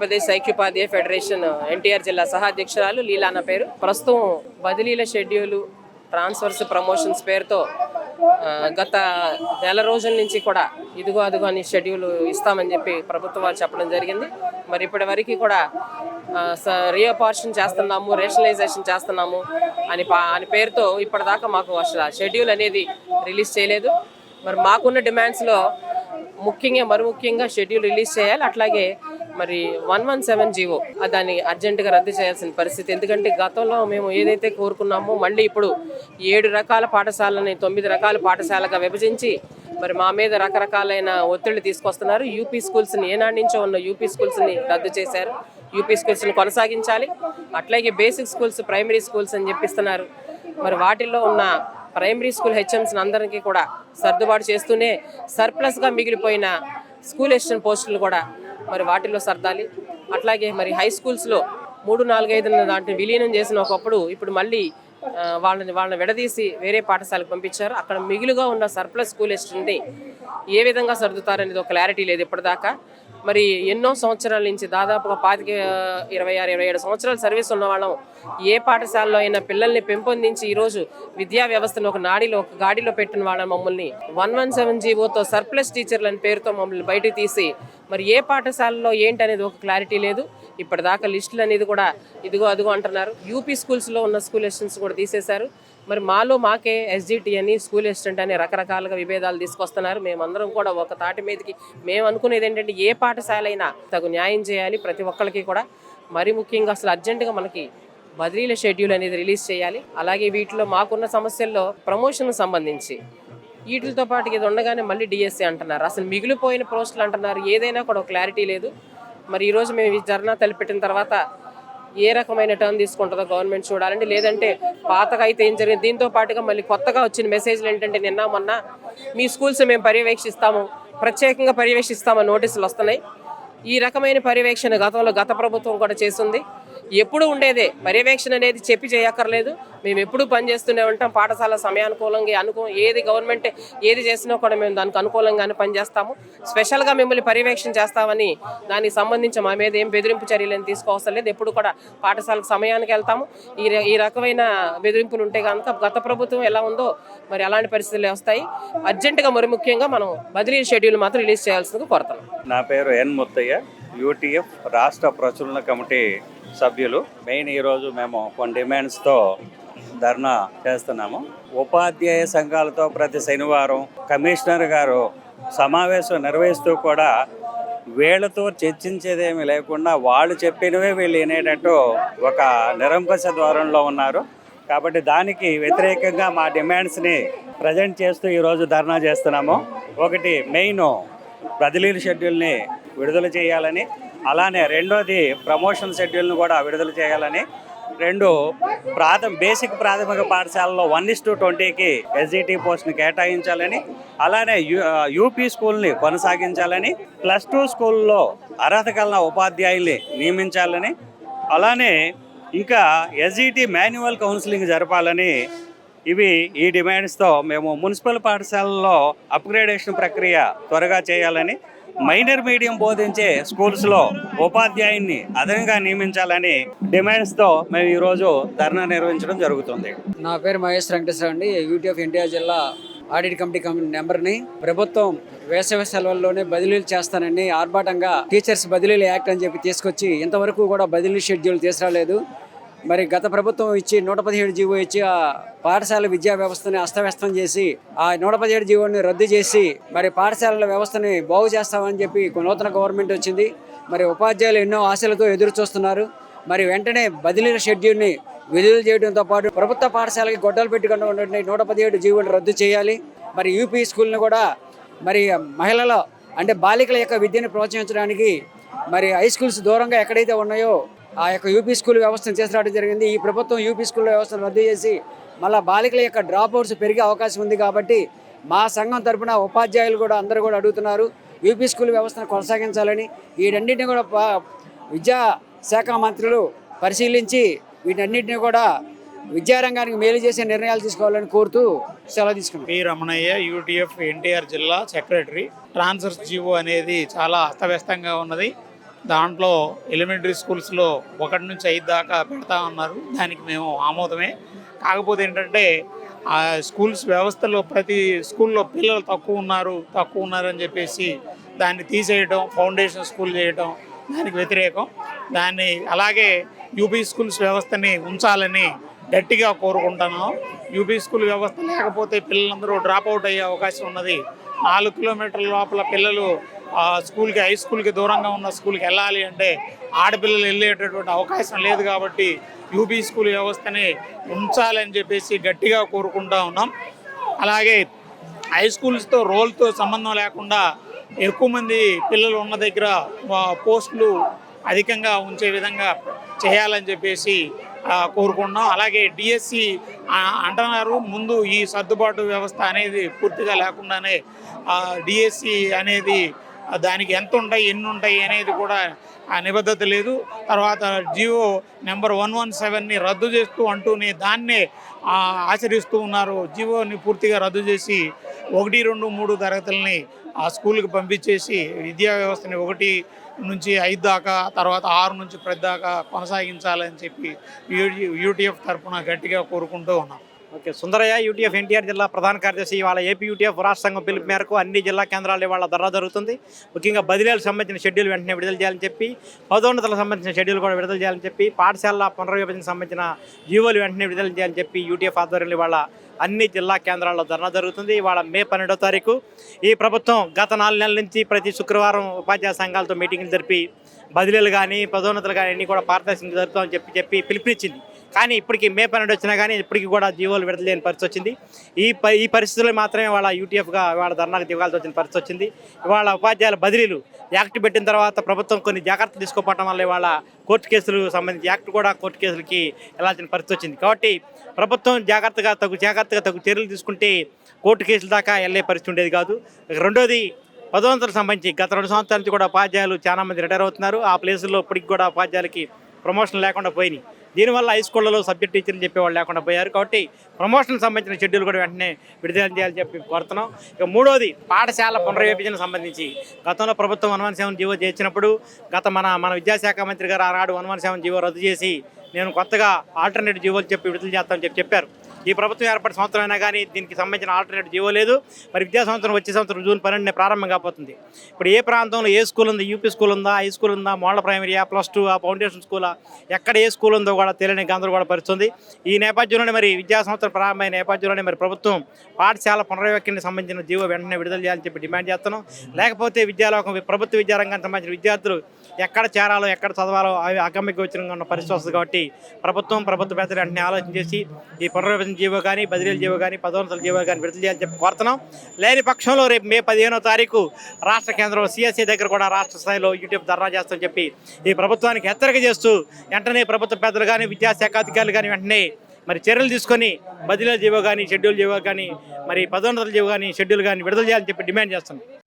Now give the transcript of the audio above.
Andhra Pradesh ఐక్యోపాధ్యాయ federation NTR జిల్లా సహాధ్యక్షురాలు లీలా అన్న పేరు. ప్రస్తుతం బదిలీల షెడ్యూలు ట్రాన్స్ఫర్స్ ప్రమోషన్స్ పేరుతో గత నెల రోజుల నుంచి కూడా ఇదిగో అదిగో అని షెడ్యూల్ ఇస్తామని చెప్పి ప్రభుత్వం వాళ్ళు చెప్పడం జరిగింది. మరి ఇప్పటి వరకు కూడా రీఅపార్షన్ చేస్తున్నాము రేషనలైజేషన్ చేస్తున్నాము అని పా అని పేరుతో ఇప్పటిదాకా మాకు అసలు షెడ్యూల్ అనేది రిలీజ్ చేయలేదు. మరి మాకున్న డిమాండ్స్లో ముఖ్యంగా మరి ముఖ్యంగా షెడ్యూల్ రిలీజ్ చేయాలి. అట్లాగే మరి వన్ వన్ సెవెన్ జీవో. దాన్ని అర్జెంటుగా రద్దు చేయాల్సిన పరిస్థితి. ఎందుకంటే గతంలో మేము ఏదైతే కోరుకున్నామో మళ్ళీ ఇప్పుడు ఏడు రకాల పాఠశాలని తొమ్మిది రకాల పాఠశాలగా విభజించి మరి మా మీద రకరకాలైన ఒత్తిళ్ళు తీసుకొస్తున్నారు. యూపీ స్కూల్స్ని ఏనాటి నుంచో ఉన్న యూపీ స్కూల్స్ని రద్దు చేశారు. యూపీ స్కూల్స్ని కొనసాగించాలి. అట్లాగే బేసిక్ స్కూల్స్ ప్రైమరీ స్కూల్స్ అని చెప్పిస్తున్నారు. మరి వాటిల్లో ఉన్న ప్రైమరీ స్కూల్ హెచ్ఎంస్ని అందరికీ కూడా సర్దుబాటు చేస్తూనే సర్ప్లస్గా మిగిలిపోయిన స్కూల్ అసిస్టెంట్ పోస్టులు కూడా మరి వాటిల్లో సర్దాలి. అట్లాగే మరి హై స్కూల్స్లో మూడు నాలుగైదు దాంట్లో విలీనం చేసిన ఒకప్పుడు ఇప్పుడు మళ్ళీ వాళ్ళని వాళ్ళని విడదీసి వేరే పాఠశాలకు పంపించారు. అక్కడ మిగులుగా ఉన్న సర్ప్లస్ స్కూల్ అసిస్టెంట్ని ఏ విధంగా సర్దుతారనేది ఒక క్లారిటీ లేదు ఇప్పటిదాకా. మరి ఎన్నో సంవత్సరాల నుంచి దాదాపుగా పాతిక ఇరవై ఆరు ఇరవై ఏడు సంవత్సరాల సర్వీస్ ఉన్న వాళ్ళం ఏ పాఠశాలలో అయినా పిల్లల్ని పెంపొందించి ఈరోజు విద్యా వ్యవస్థను ఒక నాడిలో ఒక గాడిలో పెట్టిన వాళ్ళం మమ్మల్ని. వన్ వన్ సెవెన్ జీవోతో సర్ప్లస్ టీచర్లు అని పేరుతో మమ్మల్ని బయటకు తీసి మరి ఏ పాఠశాలలో ఏంటి అనేది ఒక క్లారిటీ లేదు. ఇప్పటిదాకా లిస్టులు అనేది కూడా ఇదిగో అదిగో అంటున్నారు. యూపీ స్కూల్స్లో ఉన్న స్కూల్ లెసన్స్ కూడా తీసేశారు. మరి మాలో మాకే ఎస్జిటి అని స్కూల్ అసిస్టెంట్ అని రకరకాలుగా విభేదాలు తీసుకొస్తున్నారు. మేమందరం కూడా ఒక తాటి మీదకి మేము అనుకునేది ఏంటంటే ఏ పాఠశాల అయినా తగు న్యాయం చేయాలి ప్రతి ఒక్కరికి కూడా. మరి ముఖ్యంగా అసలు అర్జెంటుగా మనకి బదిలీల షెడ్యూల్ అనేది రిలీజ్ చేయాలి. అలాగే వీటిలో మాకున్న సమస్యల్లో ప్రమోషన్ సంబంధించి వీటితో పాటు ఇది ఉండగానే మళ్ళీ డిఎస్సీ అంటున్నారు. అసలు మిగిలిపోయిన పోస్టులు అంటున్నారు. ఏదైనా కూడా క్లారిటీ లేదు. మరి ఈరోజు మేము ఈ ధర్నా తలపెట్టిన తర్వాత ఏ రకమైన టర్న్ తీసుకుంటుందో గవర్నమెంట్ చూడాలండి. లేదంటే పాతగా అయితే ఏం జరిగింది? దీంతో పాటుగా మళ్ళీ కొత్తగా వచ్చిన మెసేజ్లు ఏంటంటే నిన్న మొన్న మీ స్కూల్స్ మేము పర్యవేక్షిస్తాము. ప్రత్యేకంగా పర్యవేక్షిస్తామని నోటీసులు వస్తున్నాయి. ఈ రకమైన పర్యవేక్షణ గతంలో గత ప్రభుత్వం కూడా చేసింది. ఎప్పుడు ఉండేదే. పర్యవేక్షణ అనేది చెప్పి చేయక్కర్లేదు. మేము ఎప్పుడు పనిచేస్తూనే ఉంటాం. పాఠశాల సమయానుకూలంగా అనుకూ ఏది గవర్నమెంట్ ఏది చేసినా కూడా మేము దానికి అనుకూలంగానే పనిచేస్తాము స్పెషల్గా మిమ్మల్ని పర్యవేక్షణ చేస్తామని దానికి సంబంధించి మా మీద ఏం బెదిరింపు చర్యలను తీసుకోవసరం లేదు. ఎప్పుడు కూడా పాఠశాలకు సమయానికి వెళ్తాము. ఈ ఈ రకమైన బెదిరింపులు ఉంటే కనుక గత ప్రభుత్వం ఎలా ఉందో మరి అలాంటి పరిస్థితులు వస్తాయి. అర్జెంటుగా మరి ముఖ్యంగా మనం బదిలీ షెడ్యూల్ మాత్రం రిలీజ్ చేయాల్సిందిగా కోరుతున్నాం. నా పేరు ఎన్ ముత్తయ్య. యూటీఎఫ్ రాష్ట్ర ప్రచురణ కమిటీ సభ్యులు. మెయిన్ ఈరోజు మేము కొన్ని డిమాండ్స్తో ధర్నా చేస్తున్నాము. ఉపాధ్యాయ సంఘాలతో ప్రతి శనివారం కమిషనర్ గారు సమావేశం నిర్వహిస్తూ కూడా వీళ్ళతో చర్చించేదేమీ లేకుండా వాళ్ళు చెప్పినవే వీళ్ళు వినేటట్టు ఒక నిరంకుశ ద్వారంలో ఉన్నారు. కాబట్టి దానికి వ్యతిరేకంగా మా డిమాండ్స్ని ప్రజెంట్ చేస్తూ ఈరోజు ధర్నా చేస్తున్నాము. ఒకటి మెయిన్ బదిలీల షెడ్యూల్ని విడుదల చేయాలని అలానే రెండోది ప్రమోషన్ షెడ్యూల్ను కూడా విడుదల చేయాలని రెండు ప్రాథమ బేసిక్ ప్రాథమిక పాఠశాలలో వన్ ఇస్ టు ట్వంటీకి ఎస్జిటి పోస్ట్ని కేటాయించాలని అలానే యూ యూపీ స్కూల్ని కొనసాగించాలని ప్లస్ టూ స్కూల్లో అర్హత కలిగిన ఉపాధ్యాయుల్ని నియమించాలని అలానే ఇంకా ఎస్జిటి మాన్యువల్ కౌన్సిలింగ్ జరపాలని ఇవి ఈ డిమాండ్స్తో మేము మున్సిపల్ పాఠశాలల్లో అప్గ్రేడేషన్ ప్రక్రియ త్వరగా చేయాలని మైనర్ మీడియం బోధించే స్కూల్స్లో ఉపాధ్యాయుని అదనంగా నియమించాలని డిమాండ్స్తో మేము ఈరోజు ధర్నా నిర్వహించడం జరుగుతుంది. నా పేరు మహేష్ వెంకటేశ్వర అండి యూటీఎఫ్ ఇండియా జిల్లా ఆడిట్ కమిటీ కమి నెంబర్ని ప్రభుత్వం వేసవి సెలవుల్లోనే బదిలీలు చేస్తానని ఆర్భాటంగా టీచర్స్ బదిలీలు యాక్ట్ అని చెప్పి తీసుకొచ్చి ఇంతవరకు కూడా బదిలీ షెడ్యూల్ తీసుకురాలేదు. మరి గత ప్రభుత్వం ఇచ్చి నూట పదిహేడు జీవో ఇచ్చి ఆ పాఠశాల విద్యా వ్యవస్థని అస్తవ్యస్తం చేసి ఆ నూట పదిహేడు జీవోని రద్దు చేసి మరి పాఠశాలల వ్యవస్థని బాగు చేస్తామని చెప్పి నూతన గవర్నమెంట్ వచ్చింది. మరి ఉపాధ్యాయులు ఎన్నో ఆశలతో ఎదురు చూస్తున్నారు. మరి వెంటనే బదిలీల షెడ్యూల్ని విడుదల చేయడంతో పాటు ప్రభుత్వ పాఠశాలకి గొడ్డలు పెట్టుకున్నటువంటి నూట పదిహేడు జీవోలు రద్దు చేయాలి. మరి యూపీ స్కూల్ని కూడా మరి మహిళల అంటే బాలికల యొక్క విద్యను ప్రోత్సహించడానికి మరి హై స్కూల్స్ దూరంగా ఎక్కడైతే ఉన్నాయో ఆ యొక్క యూపీ స్కూల్ వ్యవస్థను తీసుకురావడం జరిగింది. ఈ ప్రభుత్వం యూపీ స్కూల్ వ్యవస్థను రద్దు చేసి మళ్ళీ బాలికల యొక్క డ్రాప్ అవుట్స్ పెరిగే అవకాశం ఉంది కాబట్టి మా సంఘం తరపున ఉపాధ్యాయులు కూడా అందరూ కూడా అడుగుతున్నారు. యూపీ స్కూల్ వ్యవస్థను కొనసాగించాలని. వీటన్నిటిని కూడా విద్యా శాఖ మంత్రులు పరిశీలించి వీటన్నిటిని కూడా విద్యారంగానికి మేలు చేసే నిర్ణయాలు తీసుకోవాలని కోరుతూ సెలవు తీసుకున్నాం. పి రమణయ్య యూటీఎఫ్ ఎన్టీఆర్ జిల్లా సెక్రటరీ. ట్రాన్స్ఫర్స్ జీవో అనేది చాలా అస్తవ్యస్తంగా ఉన్నది. దాంట్లో ఎలిమెంటరీ స్కూల్స్లో ఒకటి నుంచి ఐదు దాకా పెడతా ఉన్నారు. దానికి మేము ఆమోదమే. కాకపోతే ఏంటంటే ఆ స్కూల్స్ వ్యవస్థలో ప్రతి స్కూల్లో పిల్లలు తక్కువ ఉన్నారు తక్కువ ఉన్నారని చెప్పేసి దాన్ని తీసేయడం ఫౌండేషన్ స్కూల్ చేయడం దానికి వ్యతిరేకం. దాన్ని అలాగే యూపీ స్కూల్స్ వ్యవస్థని ఉంచాలని గట్టిగా కోరుకుంటాను యూపీ స్కూల్ వ్యవస్థ లేకపోతే పిల్లలందరూ డ్రాప్ అవుట్ అయ్యే అవకాశం ఉన్నది. నాలుగు కిలోమీటర్ల లోపల పిల్లలు ఆ స్కూల్కి హై స్కూల్కి దూరంగా ఉన్న స్కూల్కి వెళ్ళాలి అంటే ఆడపిల్లలు వెళ్ళేటటువంటి అవకాశం లేదు కాబట్టి యూపీ స్కూల్ వ్యవస్థని ఉంచాలని చెప్పేసి గట్టిగా కోరుకుంటా ఉన్నాం. అలాగే హై స్కూల్స్తో రోల్తో సంబంధం లేకుండా ఎక్కువ మంది పిల్లలు ఉన్న దగ్గర పోస్టులు అధికంగా ఉంచే విధంగా చేయాలని చెప్పేసి కోరుకుంటున్నాం. అలాగే డిఎస్సి అంటున్నారు. ముందు ఈ సర్దుబాటు వ్యవస్థ అనేది పూర్తిగా లేకుండానే డిఎస్సి అనేది దానికి ఎంత ఉంటాయి ఎన్ని ఉంటాయి అనేది కూడా ఆ నిబద్ధత లేదు. తర్వాత జియో నెంబర్ వన్ వన్ సెవెన్ని రద్దు చేస్తూ అంటూనే దాన్నే ఆచరిస్తూ ఉన్నారు. జియోని పూర్తిగా రద్దు చేసి ఒకటి రెండు మూడు తరగతులని ఆ స్కూల్కి పంపించేసి విద్యా వ్యవస్థని ఒకటి నుంచి ఐదు దాకా తర్వాత ఆరు నుంచి పది దాకా కొనసాగించాలని చెప్పి యూటీఎఫ్ తరఫున గట్టిగా కోరుకుంటూ ఉన్నాం. ఓకే సుందరయ్య యూటీఎఫ్ ఎన్టీఆర్ జిల్లా ప్రధాన కార్యదర్శి ఇవాళ ఏపీ యూటీఎఫ్ రాష్ట్ర సంఘం పిలుపు మేరకు అన్ని జిల్లా కేంద్రాలు ఇవాళ ధర్నా జరుగుతుంది. ముఖ్యంగా బదిలీలకు సంబంధించిన షెడ్యూల్ వెంటనే విడుదల చేయాలని చెప్పి పదోన్నతలకు సంబంధించిన షెడ్యూల్ కూడా విడుదల చేయాలని చెప్పి పాఠశాల పునర్విభజనకు సంబంధించిన జీవోలు వెంటనే విడుదల చేయాలని చెప్పి యూటీఎఫ్ ఆధ్వర్యంలో ఇవాళ అన్ని జిల్లా కేంద్రాల్లో ధర్నా జరుగుతుంది. ఇవాళ మే పన్నెండో తారీఖు ఈ ప్రభుత్వం గత నాలుగు నెలల నుంచి ప్రతి శుక్రవారం ఉపాధ్యాయ సంఘాలతో మీటింగ్లు జరిపి బదిలీలు కానీ పదోన్నతులు కానీ అన్నీ కూడా పారదర్శకంగా జరుగుతామని చెప్పి చెప్పి పిలుపునిచ్చింది. కానీ ఇప్పటికి మే పన్నెండు వచ్చినా కానీ ఇప్పటికి కూడా జీవోలు విడుదల లేని పరిస్థితి వచ్చింది. ఈ ఈ పరిస్థితుల్లో మాత్రమే వాళ్ళ యూటీఎఫ్గా వాళ్ళ ధర్నాకు దిగాల్సి వచ్చిన పరిస్థితి వచ్చింది. ఇవాళ ఉపాధ్యాయుల బదిలీలు యాక్ట్ పెట్టిన తర్వాత ప్రభుత్వం కొన్ని జాగ్రత్తలు తీసుకోవటం వల్ల ఇవాళ కోర్టు కేసులు సంబంధించి యాక్ట్ కూడా కోర్టు కేసులకి వెళ్ళాల్సిన పరిస్థితి వచ్చింది. కాబట్టి ప్రభుత్వం జాగ్రత్తగా తగు జాగ్రత్తగా తగు చర్యలు తీసుకుంటే కోర్టు కేసుల దాకా వెళ్ళే పరిస్థితి ఉండేది కాదు. రెండోది పదవంతులకు సంబంధించి గత రెండు సంవత్సరాల నుంచి కూడా ఉపాధ్యాయులు చాలామంది రిటైర్ అవుతున్నారు. ఆ ప్లేసుల్లో ఇప్పటికి కూడా ఉపాధ్యాయులకి ప్రమోషన్ లేకుండా పోయినాయి. దీనివల్ల హై స్కూళ్ళలో సబ్జెక్ట్ టీచర్లు చెప్పేవాళ్ళు లేకుండా పోయారు కాబట్టి ప్రమోషన్ సంబంధించిన షెడ్యూల్ కూడా వెంటనే విడుదల చేయాలని చెప్పి కోరుతున్నాం. ఇక మూడోది పాఠశాల పునర్విభజన సంబంధించి. గతంలో ప్రభుత్వం వన్ వన్ సెవెన్ జీవో చేసినప్పుడు గత మన మన విద్యాశాఖ మంత్రి గారు ఆనాడు వన్ వన్ సెవెన్ జీవో రద్దు చేసి నేను కొత్తగా ఆల్టర్నేటివ్ జీవోలు చెప్పి విడుదల చేస్తామని చెప్పి చెప్పారు. ఈ ప్రభుత్వం ఏర్పడిన సంవత్సరం అయినా కానీ దీనికి సంబంధించిన ఆల్టర్నేట్ జీవో లేదు. మరి విద్యా సంవత్సరం వచ్చే సంవత్సరం జూన్ పన్నెండునే ప్రారంభం కాబోతుంది. ఇప్పుడు ఏ ప్రాంతంలో ఏ స్కూల్ ఉందా యూపీ స్కూల్ ఉందా హై స్కూల్ ఉందా మోడల్ ప్రైమరీయా ప్లస్ టూ ఆ ఫౌండేషన్ స్కూలా ఎక్కడ ఏ స్కూల్ ఉందో కూడా తెలియని గందరగోళ పరుస్తుంది ఈ నేపథ్యంలోనే మరి విద్యా సంవత్సరం ప్రారంభమైన నేపథ్యంలోనే మరి ప్రభుత్వం పాఠశాల పునర్వ్యక్తికి సంబంధించిన జీవో వెంటనే విడుదల చేయాలని చెప్పి డిమాండ్ చేస్తున్నాం. లేకపోతే విద్యాలోకం ప్రభుత్వ విద్యారంగానికి సంబంధించిన విద్యార్థులు ఎక్కడ చేరాలో ఎక్కడ చదవాలో అవి అగమ్య గోచరంగా ఉన్న పరిస్థితి వస్తుంది కాబట్టి ప్రభుత్వం ప్రభుత్వ పెద్దలు వెంటనే ఆలోచన చేసి ఈ పునర్విభజన జీవో కానీ బదిలీల జీవో కానీ పదోన్నతుల జీవో కానీ విడుదల చేయాలని చెప్పి కోరుతున్నాం. లేని పక్షంలో రేపు మే పదిహేనో తారీఖు రాష్ట్ర కేంద్రం సిఎస్సి దగ్గర కూడా రాష్ట్ర స్థాయిలో యూట్యూబ్ ధర్నా చేస్తామని చెప్పి ఈ ప్రభుత్వానికి హెచ్చరిక చేస్తూ వెంటనే ప్రభుత్వ పెద్దలు కానీ విద్యాశాఖ అధికారులు కానీ వెంటనే మరి చర్యలు తీసుకొని బదిలీల జీవో కానీ షెడ్యూల్ జీవో కానీ మరి పదోన్నతుల జీవో కానీ షెడ్యూల్ కానీ విడుదల చేయాలని చెప్పి డిమాండ్ చేస్తున్నాం.